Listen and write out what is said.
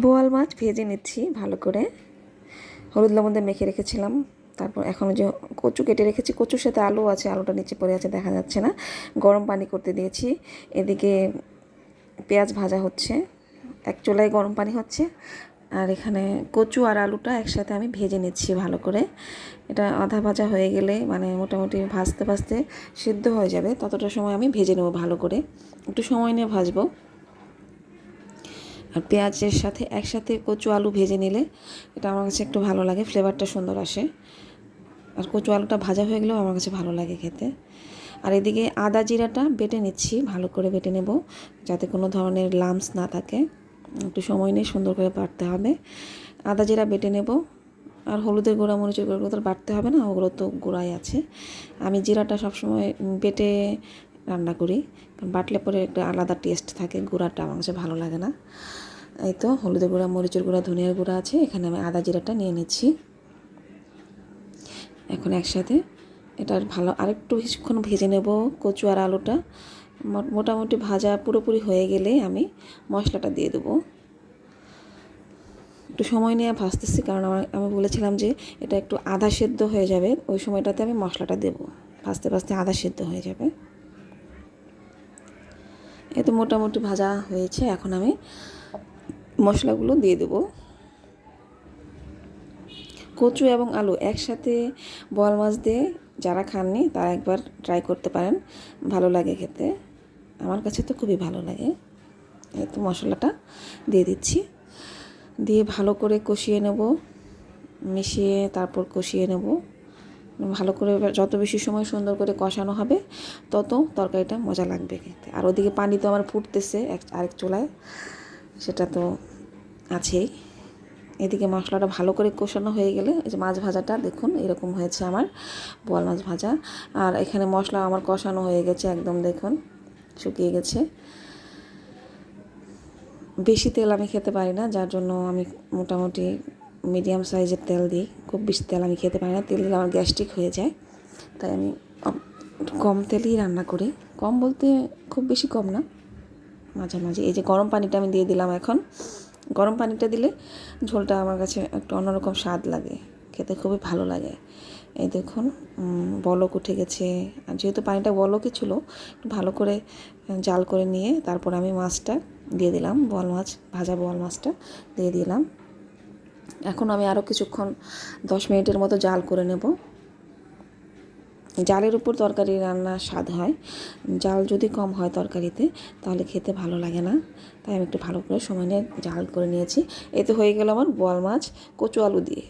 বোয়াল মাছ ভেজে নিচ্ছি ভালো করে। হলুদ লবণ দিয়ে মেখে রেখেছিলাম। তারপর এখন যে কচু কেটে রেখেছি, কচুর সাথে আলু আছে, আলুটা নিচে পড়ে আছে, দেখা যাচ্ছে না। গরম পানি করতে দিয়েছি। এদিকে পেঁয়াজ ভাজা হচ্ছে। এক চুলায় গরম পানি হচ্ছে। আর এখানে কচু আর আলুটা একসাথে আমি ভেজে নিচ্ছি ভালো করে। এটা আধা ভাজা হয়ে গেলে মানে মোটামুটি ভাজতে ভাজতে সিদ্ধ হয়ে যাবে। ততটা সময় আমি ভেজে নেব ভালো করে। একটু সময় নিয়ে ভাজবো। আর পেঁয়াজের সাথে একসাথে কচু আলু ভেজে নিলে এটা আমার কাছে একটু ভালো লাগে, ফ্লেভারটা সুন্দর আসে। আর কচু আলুটা ভাজা হয়ে গেলেও আমার কাছে ভালো লাগে খেতে। আর এদিকে আদা জিরাটা বেটে নিচ্ছি, ভালো করে বেটে নেব যাতে কোনো ধরনের লামস না থাকে। একটু সময় নিয়ে সুন্দর করে বাটতে হবে। আদা জিরা বেটে নেব। আর হলুদের গুঁড়া, মরিচের গুঁড়ো তো বাটতে হবে না, ওগুলো তো গুঁড়াই আছে। আমি জিরাটা সবসময় বেটে রান্না করি। বাটলে পরে একটা আলাদা টেস্ট থাকে, গুঁড়াটা কাছে ভালো লাগে না। এই তো, হলুদের গুঁড়া, মরিচের গুঁড়া, ধনিয়ার গুঁড়া আছে, এখানে আমি আদা জিরাটা নিয়ে নিচ্ছি। এখন একসাথে এটা ভালো, আরেকটু কিছুক্ষণ ভেজে নেব কচু আর আলুটা। মোটামুটি ভাজা পুরোপুরি হয়ে গেলে আমি মশলাটা দিয়ে দেবো। একটু সময় নিয়ে ভাজতেছি, কারণ আমার, আমি বলেছিলাম যে এটা একটু আধা সেদ্ধ হয়ে যাবে, ওই সময়টাতে আমি মশলাটা দেব। ভাজতে ভাজতে আধা সেদ্ধ হয়ে যাবে। এ তো মোটামুটি ভাজা হয়েছে, এখন আমি মশলাগুলো দিয়ে দেবো। কচু এবং আলু একসাথে বল মাছ দিয়ে যারা খাননি, তারা একবার ট্রাই করতে পারেন, ভালো লাগে খেতে। আমার কাছে তো খুবই ভালো লাগে। এই তো মশলাটা দিয়ে দিচ্ছি। দিয়ে ভালো করে কষিয়ে নেব, মিশিয়ে তারপর কষিয়ে নেব। ভালো করে যত বেশি সময় সুন্দর করে কষানো হবে, তত তরকারিটা মজা লাগবে খেতে। আর ওদিকে পানি তো আমার ফুটতেছে এক, আরেক চুলায়, সেটা তো আছেই। এদিকে মশলাটা ভালো করে কষানো হয়ে গেলে যে মাছ ভাজাটা, দেখুন এরকম হয়েছে আমার বোয়াল মাছ ভাজা। আর এখানে মশলা আমার কষানো হয়ে গেছে একদম, দেখুন, শুকিয়ে গেছে। বেশি তেল আমি খেতে পারি না, যার জন্য আমি মোটামুটি মিডিয়াম সাইজের তেল দিই। খুব বেশি তেল আমি খেতে পারি না। তেল দিলে আমার গ্যাস্ট্রিক হয়ে যায়। তাই আমি কম তেলেই রান্না করি। কম বলতে খুব বেশি কম না। মাঝে মাঝে। এই যে গরম পানিটা আমি দিয়ে দিলাম এখন। গরম পানিটা দিলে ঝোলটা আমার কাছে একটু অন্যরকম স্বাদ লাগে। খেতে খুবই ভালো লাগে। এই দেখুন বলক উঠে গেছে। আর যেহেতু পানিটা বলকই ছিল, একটু ভালো করে জাল করে নিয়ে তারপর আমি মাছটা দিয়ে দিলাম। বোয়াল মাছ, ভাজা বোয়াল মাছটা দিয়ে দিলাম। এখন আমি আরও কিছুক্ষণ দশ মিনিটের মতো জাল করে নেব। জালের উপর তরকারি রান্না স্বাদ হয়। জাল যদি কম হয় তরকারিতে, তাহলে খেতে ভালো লাগে না। তাই আমি একটু ভালো করে সময় নিয়ে জাল করে নিয়েছি। এতে হয়ে গেল আমার বোয়াল মাছ, কচু আলু দিয়ে।